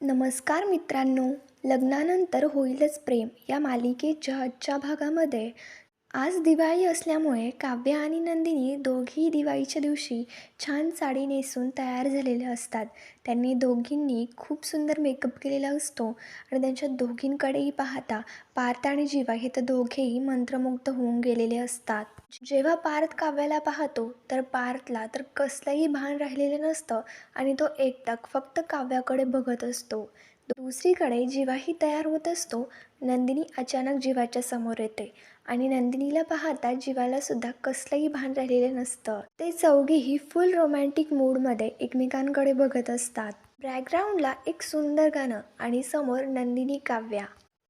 नमस्कार मित्रांनो. लग्नानंतर होईलच प्रेम या मालिकेच्या आजच्या भागामध्ये आज दिवाळी असल्यामुळे काव्य आणि नंदिनी दोघी दिवाळीच्या दिवशी छान साडी नेसून तयार झालेले असतात. त्यांनी दोघींनी खूप सुंदर मेकअप केलेला असतो आणि त्यांच्या दोघींकडेही पाहता पार्थ आणि जीवा हे तर दोघेही मंत्रमुग्ध होऊन गेलेले असतात. जेव्हा पार्थ काव्याला पाहतो तर पार्थला तर कसलंही भान राहिलेलं नसतं आणि तो एकटक फक्त काव्याकडे बघत असतो. दुसरीकडे जीवाही तयार होत असतो नंदिनी अचानक जीवाच्या समोर येते आणि नंदिनीला पाहता जीवाला सुद्धा कसलंही भान राहिलेलं नसतं. ते चौघेही फुल रोमॅन्टिक मूडमध्ये एकमेकांकडे बघत असतात. बॅकग्राऊंडला एक सुंदर गाणं आणि समोर नंदिनी काव्या.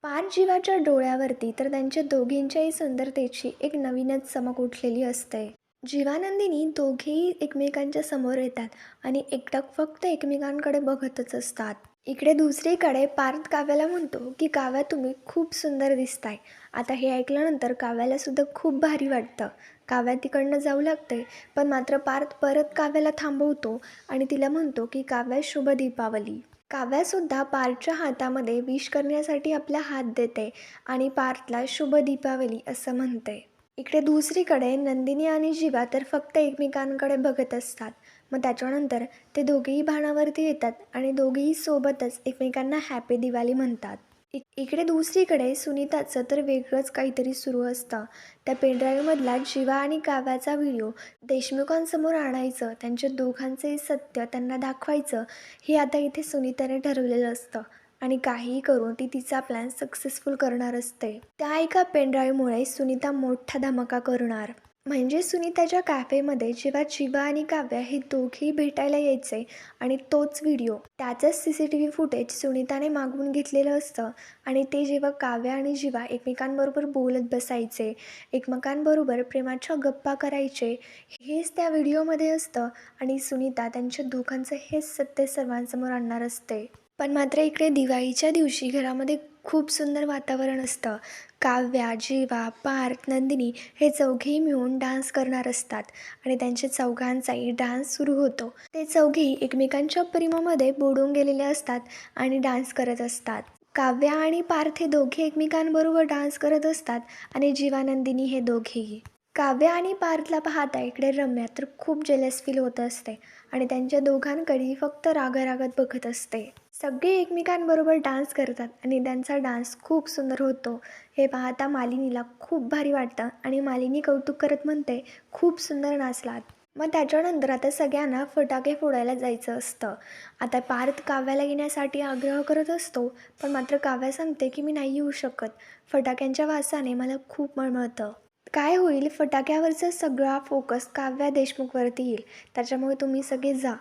पार जीवाच्या डोळ्यावरती तर त्यांच्या दोघींच्याही सुंदरतेची एक नवीनच चमक उठलेली असते. जीवानंदिनी दोघेही एकमेकांच्या समोर येतात आणि एकटक फक्त एकमेकांकडे बघतच असतात. इकडे दुसरीकडे पार्थ काव्याला म्हणतो की काव्या तुम्ही खूप सुंदर दिसताय. आता हे ऐकल्यानंतर काव्याला सुद्धा खूप भारी वाटतं. काव्या तिकडनं जाऊ लागते पण मात्र पार्थ परत काव्याला थांबवतो आणि तिला म्हणतो की काव्या शुभ दीपावली. काव्यासुद्धा पार्थच्या हातामध्ये विश करण्यासाठी आपला हात देते आणि पार्थला शुभ दीपावली असं म्हणते. इकडे दुसरीकडे नंदिनी आणि जिवा तर फक्त एकमेकांकडे बघत असतात. मग त्याच्यानंतर ते दोघेही भाणावरती येतात आणि दोघेही सोबतच एकमेकांना हॅपी दिवाळी म्हणतात. इक इकडे दुसरीकडे सुनीताचं तर वेगळंच काहीतरी सुरू असतं. त्या पेनड्राईव्हमधला जिवा आणि काव्याचा व्हिडिओ देशमुखांसमोर आणायचं त्यांच्या दोघांचे सत्य त्यांना दाखवायचं हे आता इथे सुनीताने ठरवलेलं असतं. आणि काहीही करून ती तिचा प्लॅन सक्सेसफुल करणार असते. त्या एका पेनड्राईव्हमुळे सुनीता मोठा धमाका करणार. म्हणजे सुनीताच्या कॅफेमध्ये जेव्हा जीवा आणि काव्या हे दोघेही भेटायला यायचे आणि तोच व्हिडिओ त्याचंच C C T V footage सुनीताने मागवून घेतलेलं असतं आणि ते जेव्हा काव्या आणि जीवा एकमेकांबरोबर बोलत बसायचे एकमेकांबरोबर प्रेमाच्या गप्पा करायचे हेच त्या व्हिडिओमध्ये असतं आणि सुनीता त्यांच्या दोघांचं हेच सत्य सर्वांसमोर आणणार असते. पण मात्र इकडे दिवाळीच्या दिवशी घरामध्ये खूप सुंदर वातावरण असतं. काव्या जीवा पार्थ नंदिनी हे चौघेही मिळून डान्स करणार असतात आणि त्यांच्या चौघांचाही डान्स सुरू होतो. ते चौघेही एकमेकांच्या प्रेमामध्ये बुडून गेलेले असतात आणि डान्स करत असतात. काव्या आणि पार्थ हे दोघे एकमेकांबरोबर डान्स करत असतात आणि जीवानंदिनी हे दोघेही. काव्या आणि पार्थला पाहता इकडे रम्या तर खूप जेलस फील होत असते आणि त्यांच्या दोघांकडे फक्त रागारागत बघत असते. सगळे एकमेकांबरोबर डान्स करतात आणि त्यांचा डान्स खूप सुंदर होतो. हे पाहता मालिनीला खूप भारी वाटतं आणि मालिनी कौतुक करत म्हणते खूप सुंदर नाचलात. मग त्याच्यानंतर आता सगळ्यांना फटाके फोडायला जायचं असतं. आता पार्थ काव्याला येण्यासाठी आग्रह करत असतो पण मात्र काव्या सांगते की मी नाही येऊ शकत. फटाक्यांच्या वासाने मला खूप मळमळतं. काय होईल फटाक्यावरचा सगळा फोकस काव्या देशमुखवरती येईल. त्याच्यामुळे तुम्ही सगळे जा.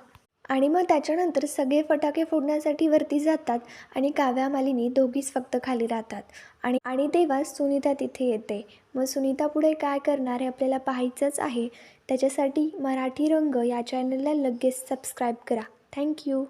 आणि मग त्याच्यानंतर सगळे फटाके फोडण्यासाठी वरती जातात आणि काव्या मालिनी दोघीच फक्त खाली राहतात. आणि आणि तेव्हा सुनीता तिथे येते. मग सुनीता पुढे काय करणार हे आपल्याला पाहायचंच आहे. त्याच्यासाठी मराठी रंग या चॅनलला लगेच सबस्क्राईब करा. थँक्यू